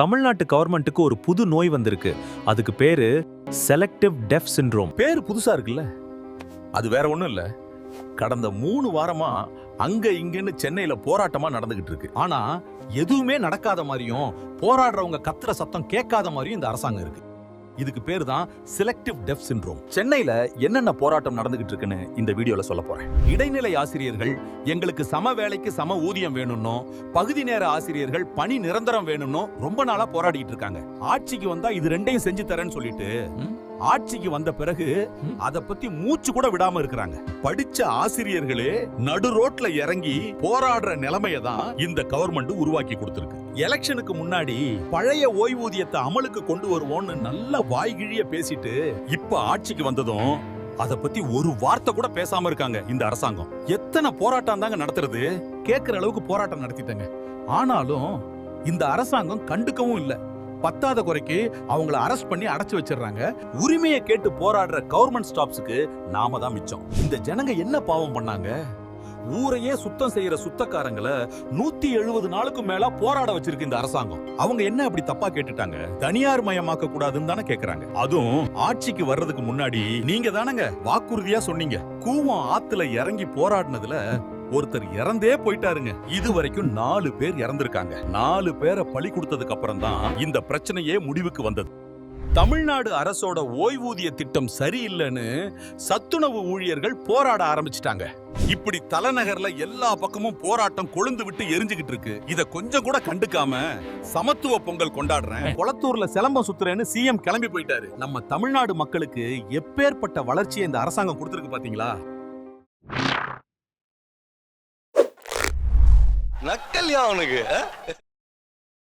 தமிழ்நாட்டு கவர்மெண்ட்டுக்கு ஒரு புது நோய் வந்திருக்கு. அதுக்கு பேரு செலக்டிவ் டெஃப் சின்ரோம் பேர் புதுசா இருக்குல்ல? அது வேற ஒன்றும் இல்லை. கடந்த மூணு வாரமா அங்க இங்கன்னு சென்னையில போராட்டமா நடந்துகிட்டு இருக்கு. ஆனா எதுவுமே நடக்காத மாதிரியும் போராடுறவங்க கத்துற சத்தம் கேட்காத மாதிரியும் இந்த அரசாங்கம் இருக்கு. இதுக்கு பேர் தான் செலக்டிவ் டெஃப் சிண்ட்ரோம் சென்னையில என்னென்ன போராட்டம் நடந்துகிட்டு இருக்குன்னு இந்த வீடியோல சொல்ல போறேன். இடைநிலை ஆசிரியர்கள் எங்களுக்கு சம வேலைக்கு சம ஊதியம் வேணும்னோ பகுதி நேர ஆசிரியர்கள் பணி நிரந்தரம் வேணும்னோ ரொம்ப நாளா போராடிட்டு இருக்காங்க. ஆட்சிக்கு வந்தா இது ரெண்டையும் செஞ்சு தரேன்னு சொல்லிட்டு ஆட்சிக்கு வந்த பிறகு. அத பத்தி மூச்சு கூட விடாம இருக்கிறாங்க. படிச்ச ஆசிரியர்களே நடு ரோட்ல இறங்கி போராடுற நிலைமைய தான் இந்த கவர்மெண்ட் உருவாக்கி கொடுத்திருக்கு. எலெக்ஷனுக்கு முன்னாடி பழைய ஓய்வூதியத்தை அமலுக்கு கொண்டு வருவோம்னு நல்ல வாய்கிழிய பேசிட்டு இப்ப ஆட்சிக்கு வந்ததும் அத பத்தி ஒரு வார்த்தை கூட பேசாம இருக்காங்க இந்த அரசாங்கம். எத்தனை போராட்டம் தாங்க நடத்துறது? கேட்கிற அளவுக்கு போராட்டம் நடத்திட்டாங்க. ஆனாலும் இந்த அரசாங்கம் கண்டுக்கவும் இல்லை. பத்தாத குறைக்கு அவங்கள அரெஸ்ட் பண்ணி அடைச்சு வச்சிடுறாங்க. உரிமையை கேட்டு போராடுற கவர்மெண்ட் ஸ்டாப்ஸுக்கு நாம தான் மிச்சம். இந்த ஜனங்க என்ன பாவம் பண்ணாங்க? ஊரையே சுத்தம் செய்யற சுத்தக்காரங்களை நூத்தி எழுபது நாளுக்கு மேல போராட வச்சிருக்கு இந்த அரசாங்கம். அவங்க என்ன அப்படி தப்பா கேட்டுட்டாங்க? தனியார் மயமாக்க கூடாதுன்னு தானே கேக்குறாங்க. அதுவும் ஆட்சிக்கு வர்றதுக்கு முன்னாடி நீங்க தானங்க வாக்குறுதியா சொன்னீங்க. கூவம் ஆத்துல இறங்கி போராடினதுல ஒருத்தர் இறந்தே போயிட்டாருங்க. இது வரைக்கும் நாலு பேர் இறந்திருக்காங்க. நாலு பேரை பழி கொடுத்ததுக்கு அப்புறம் தான் இந்த பிரச்சனையே முடிவுக்கு வந்தது. தமிழ்நாடு அரசோட ஓய்வூதிய திட்டம் சரியில்லைன்னு சத்துணவு ஊழியர்கள் போராட ஆரம்பிச்சிட்டாங்க. இப்படி தலைநகர்ல எல்லா பக்கமும் போராட்டம் கொழுந்து விட்டு எரிஞ்சுகிட்டு இருக்கு. இத கொஞ்சம் கூட கண்டுக்காம சமத்துவ பொங்கல் கொண்டாடுறேன். குளத்தூர்ல சிலம்பம் சுத்துறேன்னு சிஎம் கிளம்பி போயிட்டாரு. நம்ம தமிழ்நாடு மக்களுக்கு எப்பேற்பட்ட வளர்ச்சியை இந்த அரசாங்கம் கொடுத்திருக்கு பாத்தீங்களா? நக்கல்யா அவனுக்கு